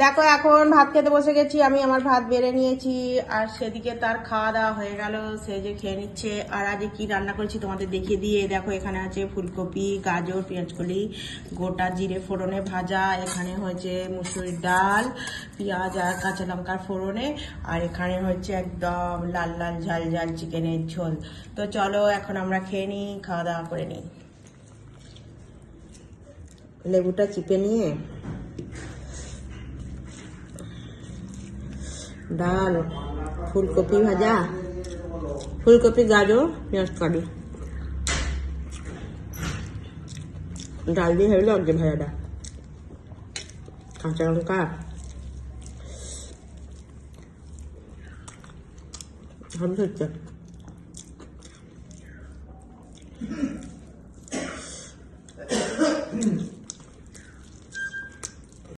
দেখো, এখন ভাত খেতে বসে গেছি, আমি আমার ভাত বেড়ে নিয়েছি, আর সেদিকে তার খাওয়া দাওয়া হয়ে গেল, সে যে খেয়ে নিচ্ছে। আর আজকে কি রান্না করেছি তোমাদের দেখিয়ে দিয়ে, দেখো এখানে আছে ফুলকপি, গাজর, পেঁয়াজকলি, গোটা জিরে ফোড়নে ভাজা, এখানে হয়েছে মুসুরির ডাল, পেঁয়াজ আর কাঁচা লঙ্কার ফোড়নে, আর এখানে হচ্ছে একদম লাল লাল ঝাল ঝাল চিকেনের ঝোল। তো চলো, এখন আমরা খেয়ে নিই, খাওয়া দাওয়া করে নিই। লেবুটা চিপে নিয়ে डाल फुलकोपी भाजा, फुलकपी गाजर पिंज कटी डाल दी है लग भाजा डा काचा लंका। हम सोचते